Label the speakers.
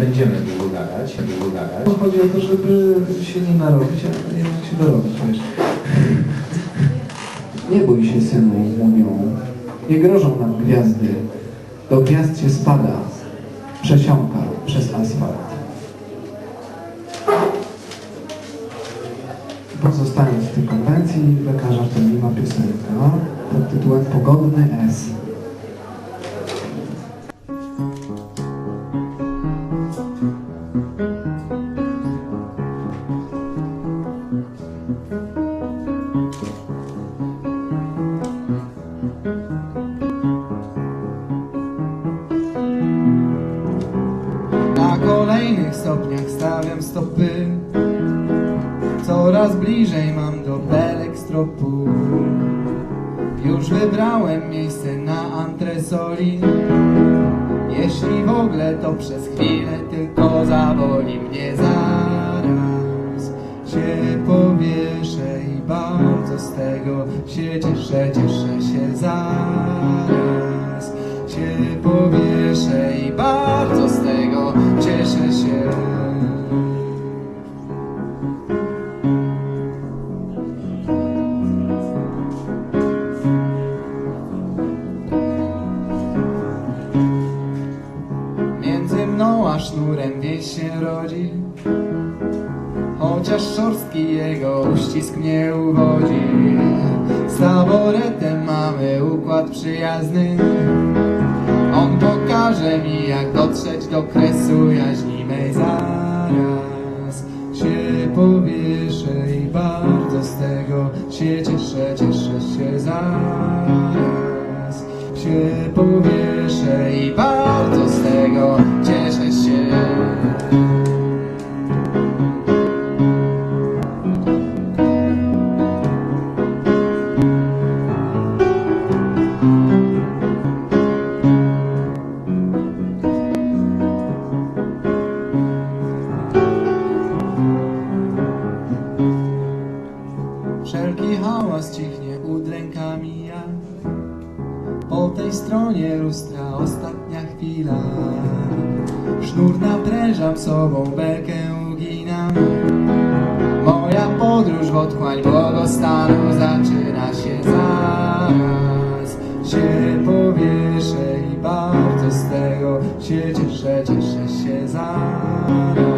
Speaker 1: będziemy długo gadać, długo gadać.
Speaker 2: No, Chodzi o to, żeby się nie narobić, a nie jak się dorobić, wiesz. Nie bój się, synu, mówią. Nie grożą nam gwiazdy. Do gwiazd się spada, przesiąka przez asfalt. Pozostając w tej konwencji, lekarza to nie ma piosenka pod tytułem Pogodny S.
Speaker 3: kolejnych stopniach stawiam stopy. Coraz bliżej mam do belek stropu Już wybrałem miejsce na antresoli. Jeśli w ogóle to przez chwilę tylko zaboli mnie zaraz się powieszę i bardzo z tego się cieszę, cieszę się zaraz mną a sznurem wieś się rodzi. Chociaż szorstki jego uścisk mnie uwodzi. Z taboretem mamy układ przyjazny. On pokaże mi jak dotrzeć do kresu jaźni mej Zaraz. Się powieszę i bardzo z tego się cieszę, cieszę się zaraz. Się powieszę i bardzo z tego. Wszelki hałas cichnie udrękami ja. Po tej stronie lustra ostatnia chwila Sznur naprężam sobą, belkę uginam. Moja podróż w otchłań błogostanu zaczyna się zaraz. Się powieszę i bardzo z tego się cieszę, cieszę się zaraz